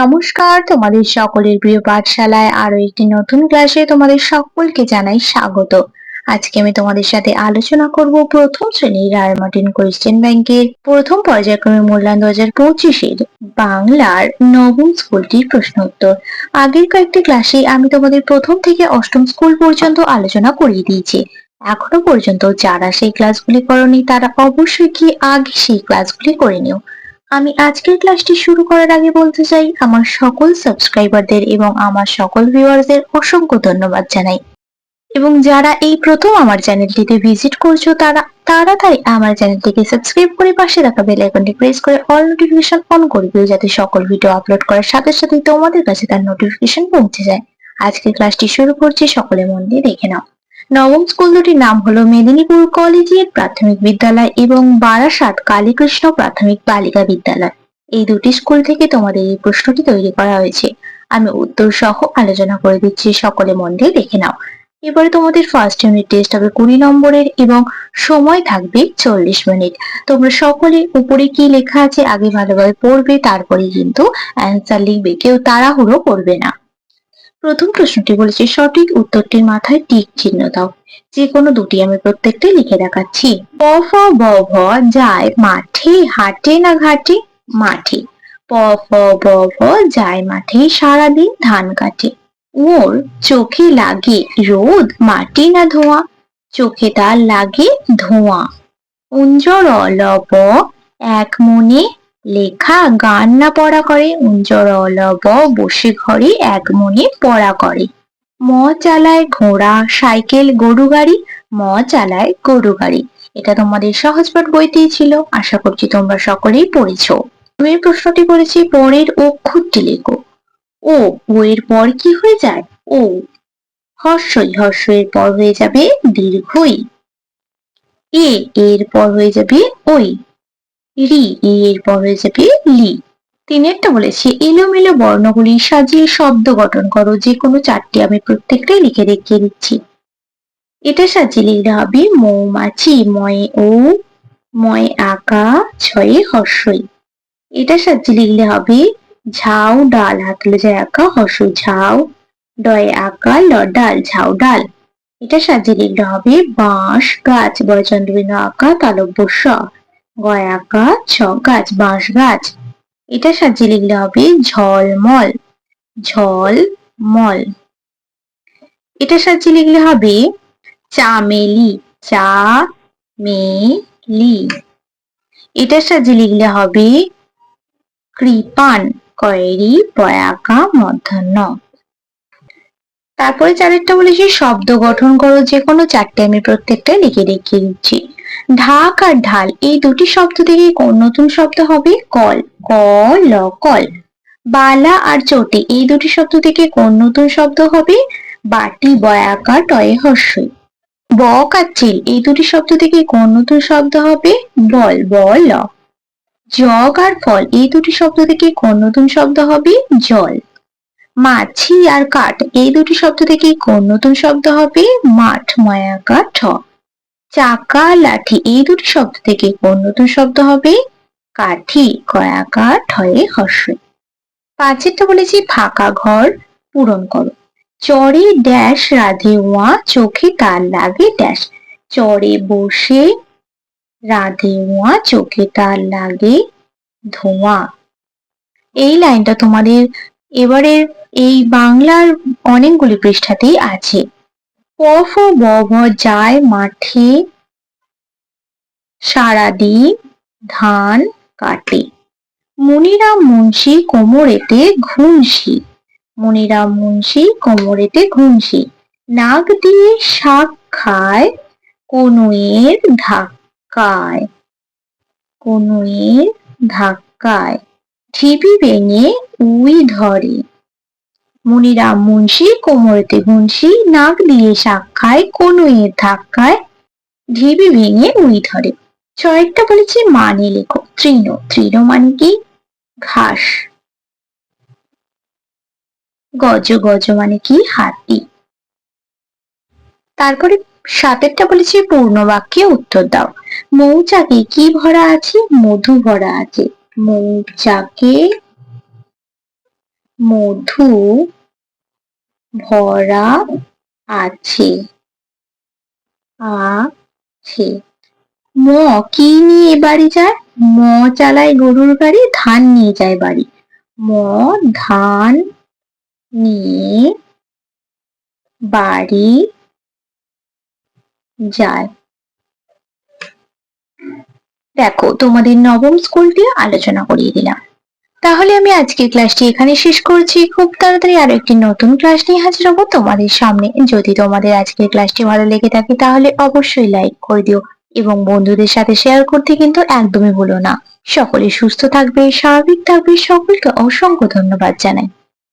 নমস্কার, তোমাদের সকলের প্রিয় পাঠশালায় আরও একটি নতুন ক্লাসে তোমাদের সকলকে জানাই স্বাগত। আজকে আমি তোমাদের সাথে আলোচনা করব প্রথম শ্রেণির রায় মার্টিন কোয়েশ্চেন ব্যাংকের প্রথম পর্যায়ক্রমে মূল্যায়ন দু হাজার পঁচিশের বাংলার নবম স্কুলটির প্রশ্ন উত্তর। আগের কয়েকটি ক্লাসে আমি তোমাদের প্রথম থেকে অষ্টম স্কুল পর্যন্ত আলোচনা করিয়ে দিয়েছি। এখনও পর্যন্ত যারা সেই ক্লাসগুলি করনি, তারা অবশ্যই কি আগে সেই ক্লাসগুলি করে নিও। আমি আজকের ক্লাসটি শুরু করার আগে বলতে চাই, আমার সকল সাবস্ক্রাইবারদের এবং আমার সকল ভিউয়ারদের অসংখ্য ধন্যবাদ জানাই। এবং যারা এই প্রথম আমার চ্যানেলটিতে ভিজিট করছ, তারা তাড়াতাড়ি আমার চ্যানেলটিকে সাবস্ক্রাইব করে পাশে থাকা বেল আইকনটি প্রেস করে অল নোটিফিকেশন অন করে দিও, যাতে সকল ভিডিও আপলোড করার সাথে সাথেই তোমাদের কাছে তার নোটিফিকেশন পৌঁছে যায়। আজকের ক্লাসটি শুরু করছি, সকলে মন দিয়ে দেখে নাও। নবম স্কুল দুটির নাম হলো মেদিনীপুর কলেজিয়েট প্রাথমিক বিদ্যালয় এবং বারাসাত কালীকৃষ্ণ প্রাথমিক বালিকা বিদ্যালয়। এই দুটি স্কুল থেকে তোমাদের এই প্রশ্নটি তৈরি করা হয়েছে। আমি উত্তর সহ আলোচনা করে দিচ্ছি, সকলে মন দিয়ে দেখে নাও। এবারে তোমাদের ফার্স্ট ইউনিট টেস্ট হবে কুড়ি নম্বরের এবং সময় থাকবে চল্লিশ মিনিট। তোমরা সকলে উপরে কি লেখা আছে আগে ভালোভাবে পড়বে তারপরে কিন্তু অ্যান্সার লিখবে। কেউ তাড়াহুড়ো করবে না। প্রথম প্রশ্নটি বলেছে, সঠিক উত্তরটির মাথায় টিক চিহ্ন দাও। যে কোনো দুটি আমি প্রত্যেকটি লিখে দেখাচ্ছি। প, ফ, ব, ভ যায় মাঠে, হাটে না ঘাটে মাঠে। প, ফ, ব, ভ যায় মাঠে, সারাদিন ধান কাটে। ওর চোখে লাগে রোদ, মাটি না ধোঁয়া, চোখে তার লাগে ধোঁয়া। উঞ্জর ব এক মনে লেখা, গান না পড়া করে উঞ্জর অলব বসে ঘরে, এক মনে পড়া করে। ম চালায় ঘোড়া, সাইকেল, গরু গাড়ি, ম চালায় গরু গাড়ি। এটা তোমাদের সহজপাঠ বইতেই ছিল, আশা করছি তোমরা সকলেই পড়েছ। দুই প্রশ্নটি করেছি পরের অক্ষরটি লেখো। ও ও এর পর কি হয়ে যায়? ও, হর্ষই হর্ষ এর পর হয়ে যাবে দীর্ঘই। এ, এর পর হয়ে যাবে ওই রি এর পর হয়ে যাবে লি। তিনেরটা বলেছি, এলোমেলো বর্ণগুলি সাজিয়ে শব্দ গঠন করো যে কোনো চারটি আমি প্রত্যেকটাই লিখে দেখিয়ে দিচ্ছি। এটা সাজিয়ে লিখলে হবে মৌমাছি, ময়ে ও ময় আঁকা, ছয়ে হর্ষই। এটা সাজিয়ে লিখলে হবে ঝাউ ডাল হাতলে যায় আঁকা হর্ষ ঝাউ ডয়ে আঁকা ল ডাল ঝাউ ডাল। এটা সাজিয়ে লিখলে হবে, বাঁশ, গাছ বয়চন্দ্রবিন্দু আঁকা, তালব্য স গয়াকা ছ গাছ, বাঁশ গাছ। এটা সাজিয়ে লিখলে হবে ঝলমল ঝল মল এটা সাজিয়ে লিখলে হবে চামেলি চা মেলি এটা সাজিয়ে লিখলে হবে কৃপান, কয়েরি, পয়াকা, মধ্যাহ্ন। তারপরে চারেরটা বলেছি, শব্দ গঠন করো যে কোনো চারটে আমি প্রত্যেকটা লিখে রেখে দিচ্ছি। ঢাক আর ঢাল, এই দুটি শব্দ থেকে কোন নতুন শব্দ হবে? কল ক ল কল। বালা আর চটি, এই দুটি শব্দ থেকে কোন নতুন শব্দ হবে? বাটি বয়াকার টয়ে হর্ষই বক আর চিল, এই দুটি শব্দ থেকে কোন নতুন শব্দ হবে? বল বল। জগ আর ফল, এই দুটি শব্দ থেকে কোন নতুন শব্দ হবে? জল। মাছি আর কাঠ, এই দুটি শব্দ থেকে কোন নতুন শব্দ হবে? মাঠ ময়াকার ঠ। চাকা, লাঠি এই দুটি শব্দ থেকে কোন নতুন শব্দ হবে? কাঠি কয়াকার ঠয়ে হর্ষ। পাঁচেরটা বলেছি, ফাঁকা ঘর পূরণ করো। চরে ড্যাশ, রাধে ওয়া, চোখে তার লাগে ড্যাশ। চরে বসে, রাধে ওয়া, চোখে তার লাগে ধোঁয়া। এই লাইনটা তোমাদের এবারে এই বাংলার অনেকগুলি পৃষ্ঠাতেই আছে। প ফ ব ভ যায় মাঠে সারাদিন ধান কাটে। মনিরাম মুন্সি কোমরেতে ঘুমসি মনিরাম মুন্সি কোমরেতে ঘুমসি নাক দিয়ে শাক খায় কনুয়ের ধাক্কায় কনুয়ের ধাক্কায়। ঢিবি ভেঙে উই ধরে। মনিরাম মুন্সি, কোমরেতে গুনসি নাক দিয়ে শাক খায় কনুয়ের ধাক্কায়, ঢিবি ভেঙে উই ধরে। ছয়েরটা বলেছি মানে লেখো। তৃণ তৃণ মানে কি? ঘাস। গজ গজ মানে কি? হাতি। তারপরে সাতেরটা বলেছি পূর্ণ বাক্যে উত্তর দাও। মৌচাকে কি ভরা আছে? মধু ভরা আছে। মৌচাকে মধু ভরা আছে। আছে। ম কি নিয়ে বাড়ি যায়? ম চালায় গরুর গাড়ি, ধান নিয়ে যায় বাড়ি। ম ধান নিয়ে বাড়ি যায়। দেখো, তোমাদের নবম স্কুলটি আলোচনা করিয়ে দিলাম। তাহলে আমি আজকের ক্লাসটি এখানে শেষ করছি। খুব তাড়াতাড়ি আরও একটি নতুন ক্লাস নিয়ে হাজির হব তোমাদের সামনে। যদি তোমাদের আজকের ক্লাসটি ভালো লেগে থাকে তাহলে অবশ্যই লাইক করে দিও এবং বন্ধুদের সাথে শেয়ার করতে কিন্তু একদমই ভুলো না। সকলে সুস্থ থাকবে, স্বাভাবিক থাকবে। সকলকে অসংখ্য ধন্যবাদ জানাই।